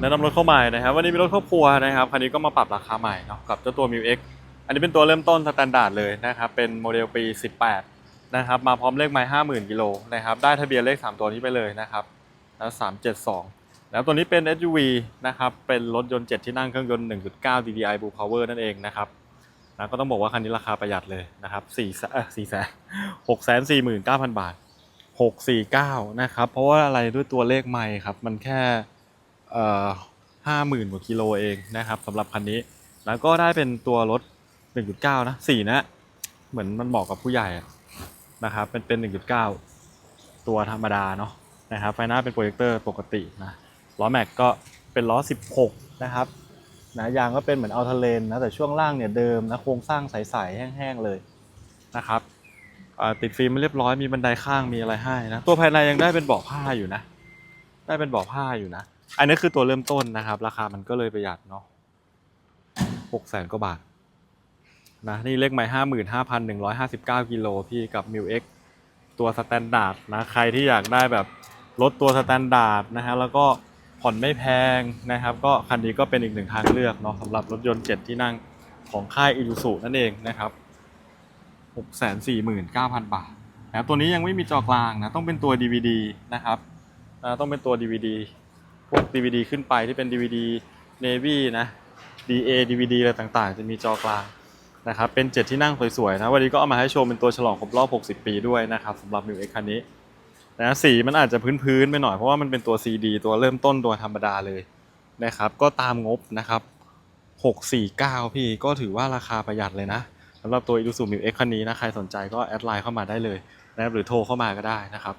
แนะนำรถเข้าใหม่นะครับ วันนี้มีรถครอบครัวนะครับ คันนี้ก็มาปรับราคาใหม่เนาะกับเจ้าตัว m ิว X อันนี้เป็นตัวเริ่มต้นสแตนดาร์ดเลยนะครับ เป็นโมเดลปี 18 นะครับ มาพร้อมเลขไม้50,000กิโลนะครับ ได้ทะเบียนเลข 3 ตัวนี้ไปเลยนะครับแล้ว372 แล้วตัวนี้เป็น SUV นะครับ เป็นรถยนต์ 7 ที่นั่งเครื่องยนต์ 1.9 DDI Blue Power นั่นเองนะครับนะก็ต้องบอกว่าคันนี้ราคาประหยัดเลยนะครับ4เอ่อ4แสน6แสน49,000บาท649นะครับ เพราะว่าอะไรด้วยตัวเลขไม่ครับ มันแค่ เอ่อ50,000กว่ากิโลเองนะครับสำหรับคันนี้ แล้วก็ได้เป็นตัวรถ 1.9 นะ4นะ เหมือนมันเหมาะกับผู้ใหญ่นะครับ เป็นเป็น 1.9 ตัวธรรมดาเนาะนะครับ ไฟหน้าเป็นโปรเจคเตอร์ปกตินะ ล้อแม็กก็เป็นล้อ 16 นะครับนะยางก็เป็นเหมือนเอัลเทเลนนะ แต่ช่วงล่างเนี่ยเดิมนะ โครงสร้างใสๆ แห้งๆ เลยนะครับติดฟิล์มเรียบร้อยมีบันไดข้างมีอะไรให้นะ ตัวภายในยังได้เป็นเบาะผ้าอยู่นะ ได้เป็นเบาะผ้าอยู่นะ อันนี้คือตัวเริ่มต้นนะครับ ราคามันก็เลยประหยัดเนาะหกแสนกว่าบาทนะนี่เลขหมายห้าหมื่นห้าพันหนึ่งร้อยห้าสิบเก้ากิโลพี่กับ m ิว X ตัวสแตนดาร์ดนะใครที่อยากได้แบบรถตัวสแตนดาร์ดนะฮะแล้วก็ผ่อนไม่แพงนะครับ ก็คันนี้ก็เป็นอีกหนึ่งทางเลือกเนาะสำหรับรถยนต์7ที่นั่งของค่ายอิ u ู u นั่นเองนะครับ6 4 9 0 0 0บาทนะตัวนี้ยังไม่มีจอกลางนะต้องเป็นตัว DVD นะครับนะต้องเป็นตัว DVD พวก DVD ขึ้นไปที่เป็น DVD Navy นะ DA DVD อะไรต่างๆ จะมีจอกลางนะครับเป็น 7 ที่นั่งสวยๆนะวันนี้ก็เอามาให้ชมเป็นตัวฉลองครบรอบ 60 ปีด้วยนะครับสำหรับ m ิว X คันนี้นะสีมันอาจจะพื้นๆไปหน่อยเพราะว่ามันเป็นตัว CD ตัวเริ่มต้นตัวธรรมดาเลยนะครับก็ตามงบนะครับ 649 พี่ก็ถือว่าราคาประหยัดเลยนะสำหรับตัว Isuzu m ิว X คันนี้นะใครสนใจก็แอดไลน์เข้ามาได้เลยนะครับหรือโทรเข้ามาก็ได้นะครับ